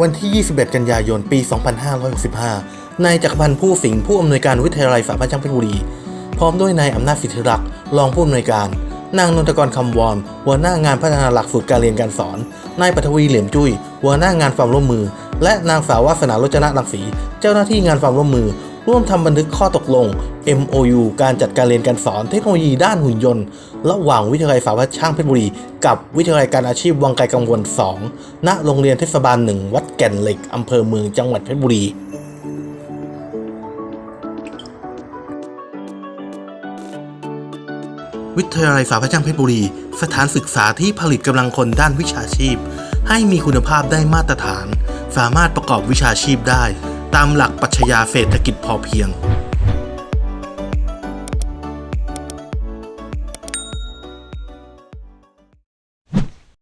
วันที่ 21 กันยายน ปี 2565 นายจักรพันธ์ผู้สิงห์ผู้อำนวยการวิทยาลัยสาพัฒน์ช่างเพชรบุรี พร้อมด้วยนายอำนาจสิทธิรักษ์รองผู้อำนวยการ นางนนทกรคำวอนหัวหน้างานพัฒนาหลักสูตรการเรียนการสอน นายปัทวีเหลี่ยมจุ้ยหัวหน้างานความร่วมมือ และนางสาววาสนาลจนะลังสี เจ้าหน้าที่งานความร่วมมือ ร่วมทำบันทึกข้อตกลง MOU การจัดการเรียนการสอนเทคโนโลยีด้านหุ่นยนต์ ระหว่างวิทยาลัยสาพัฒน์ช่างเพชรบุรี กับวิทยาลัยการอาชีพวังไกลกังวล 2 ณ โรงเรียนเทศบาล1วัดแก่นเหล็กอำเภอเมืองจังหวัดเพชรบุรีวิทยาลัยสาพัฒน์ช่างเพชรบุรี สถานศึกษาที่ผลิตกำลังคนด้านวิชาชีพ ให้มีคุณภาพได้มาตรฐาน สามารถประกอบวิชาชีพได้ ตามหลักปรัชญาเศรษฐกิจพอเพียง